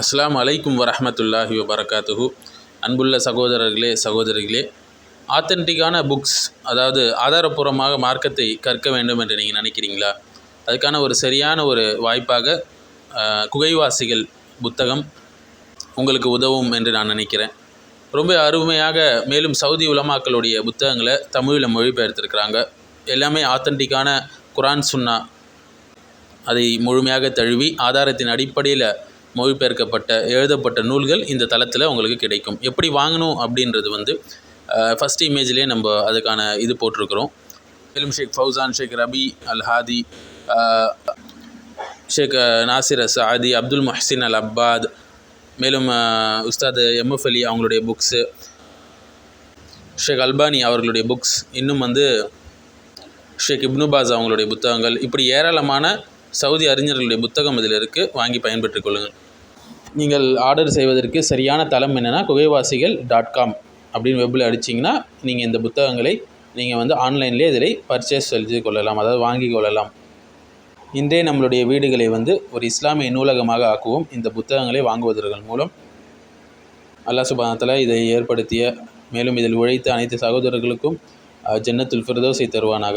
அஸ்லாம் அலைக்கும் வரமத்துல்லாஹி வபரகாத்துஹு. அன்புள்ள சகோதரர்களே சகோதரிகளே ஆத்தென்டிக்கான புக்ஸ் அதாவது ஆதாரப்பூர்வமாக மார்க்கத்தை கற்க வேண்டும் என்று நீங்கள் நினைக்கிறீங்களா? அதுக்கான ஒரு சரியான ஒரு வாய்ப்பாக குகைவாசிகள் புத்தகம் உங்களுக்கு உதவும் என்று நான் நினைக்கிறேன். ரொம்ப அருமையாக மேலும் சவுதி உலமாக்களுடைய புத்தகங்களை தமிழில் மொழிபெயர்த்திருக்கிறாங்க. எல்லாமே ஆத்தென்டிக்கான குரான் சுன்னா அதை முழுமையாக தழுவி ஆதாரத்தின் அடிப்படையில் மொழிபெயர்க்கப்பட்ட எழுதப்பட்ட நூல்கள் இந்த தளத்தில் உங்களுக்கு கிடைக்கும். எப்படி வாங்கணும் அப்படின்றது வந்து ஃபஸ்ட் இமேஜ்லேயே நம்ம அதுக்கான இது போட்டிருக்கிறோம். Film Sheikh Fauzan Sheikh Rabi al Hadi Sheikh Nasir Sadi Abdul Muhsin அல் அப்பாத் மேலும் உஸ்தாத் எம்எஃப் அலி அவங்களுடைய புக்ஸு ஷேக் அல்பானி அவர்களுடைய புக்ஸ் இன்னும் வந்து ஷேக் இப்னுபாஸ் அவங்களுடைய புத்தகங்கள் இப்படி ஏராளமான சவுதி அறிஞர்களுடைய புத்தகம் இதில் இருக்குது வாங்கி பயன்பெற்றுக் கொள்ளுங்கள். நீங்கள் ஆர்டர் செய்வதற்கு சரியான தளம் என்னென்னா குகைவாசிகள் டாட் காம் அப்படின்னு வெப்பில் அடிச்சிங்கன்னா நீங்கள் இந்த புத்தகங்களை நீங்கள் வந்து ஆன்லைன்லேயே இதில் பர்ச்சேஸ் செய்து கொள்ளலாம் அதாவது வாங்கி கொள்ளலாம். இன்றே நம்மளுடைய வீடுகளை வந்து ஒரு இஸ்லாமிய நூலகமாக ஆக்குவோம். இந்த புத்தகங்களை வாங்குவதற்கு மூலம் அல்லா சுபானத்தில் இதை ஏற்படுத்திய மேலும் இதில் உழைத்த அனைத்து சகோதரர்களுக்கும் ஜன்னத்துல் ஃபிர்தௌஸை தருவானாக.